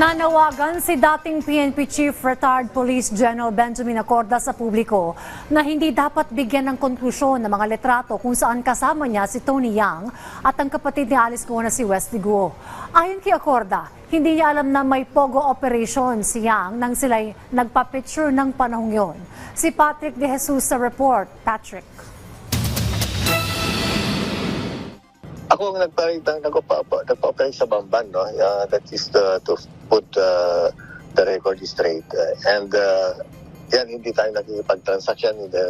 Nanawagan si dating PNP Chief Retired Police General Benjamin Acorda sa publiko na hindi dapat bigyan ng konklusyon ng mga litrato kung saan kasama niya si Tony Yang at ang kapatid ni Alice Guo na si Wesley Guo. Ayon kay Acorda, hindi niya alam na may pogo operation si Yang nang sila'y nagpa-picture ng panahong yon. Si Patrick De Jesus sa report. Patrick. Ako ang nagparitang nagpapa nagpapalit sa Bamban no. Uh, that is the, to put uh, the record straight. Uh, and uh, yan hindi tayo nakikipag-transaction, hindi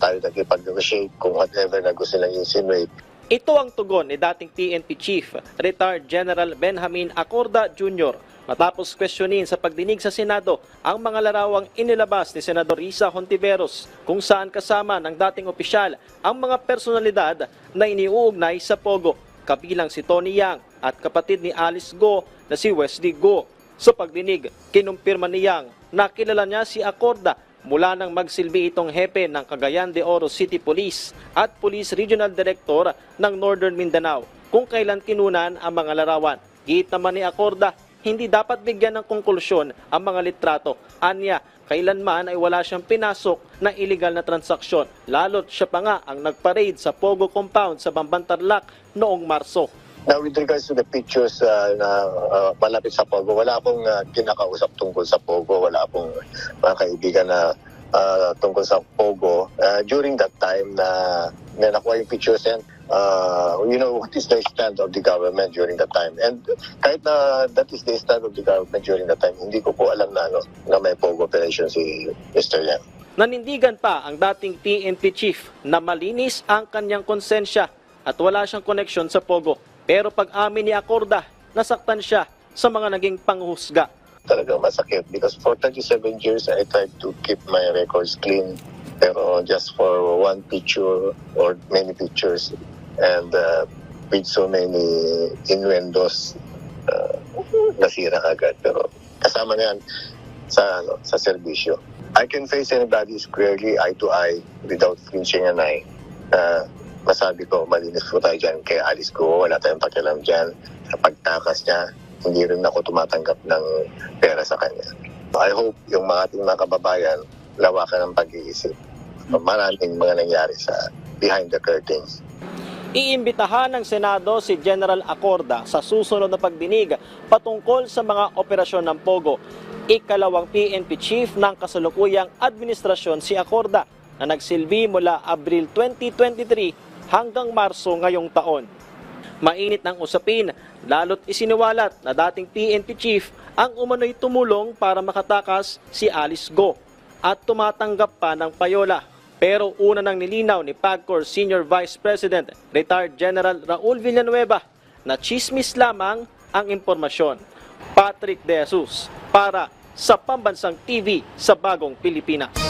tayo nakikipag-negotiate kung whatever na gusto nilang insinuate. Ito ang tugon ni dating PNP Chief, retired General Benjamin Acorda Jr. matapos questionin sa pagdinig sa Senado ang mga larawang inilabas ni Senador Risa Hontiveros kung saan kasama ng dating opisyal ang mga personalidad na iniuugnay sa Pogo, kabilang si Tony Yang at kapatid ni Alice Go na si Wesley Go. Sa pagdinig, kinumpirma ni Yang na kilala niya si Acorda mula nang magsilbi itong hepe ng Cagayan de Oro City Police at Police Regional Director ng Northern Mindanao kung kailan kinunan ang mga larawan. Giit naman ni Acorda, hindi dapat bigyan ng konklusyon ang mga litrato. Anya, kailanman ay wala siyang pinasok na illegal na transaksyon. Lalo't siya pa nga ang nagparade sa Pogo Compound sa Bambantarlac noong Marso. Now with regards to the pictures uh, na uh, malapit sa Pogo, wala akong uh, kinakausap tungkol sa Pogo, wala akong mga kaibigan na uh, tungkol sa Pogo. Uh, during that time na, na nakuha yung pictures and uh, you know what is the stand of the government during that time. And kahit na that is the stand of the government during that time, hindi ko po alam na, ano, na may Pogo operation si Mr. Yang. Nanindigan pa ang dating PNP chief na malinis ang kanyang konsensya at wala siyang koneksyon sa Pogo. Pero pag amin ni Acorda, nasaktan siya sa mga naging panghusga. talagang masakit because for 37 years I tried to keep my records clean pero just for one picture or many pictures and uh, with so many innuendos uh, nasira agad pero kasama na yan sa ano, sa serbisyo. I can face anybody squarely eye to eye without flinching an eye. Uh, masabi ko, malinis po tayo dyan kay Alice ko, wala tayong pakialam dyan. Sa pagtakas niya, hindi rin ako tumatanggap ng pera sa kanya. I hope yung mga ating mga kababayan, lawakan ng pag-iisip. Maraming mga nangyari sa behind the curtains. Iimbitahan ng Senado si General Acorda sa susunod na pagdinig patungkol sa mga operasyon ng Pogo. Ikalawang PNP chief ng kasalukuyang administrasyon si Acorda na nagsilbi mula Abril 2023 hanggang Marso ngayong taon. Mainit ng usapin, lalo't isiniwalat na dating PNP chief ang umano'y tumulong para makatakas si Alice Go at tumatanggap pa ng payola. Pero una nang nilinaw ni PAGCOR Senior Vice President, retired General Raul Villanueva, na chismis lamang ang impormasyon. Patrick De Jesus para sa Pambansang TV sa Bagong Pilipinas.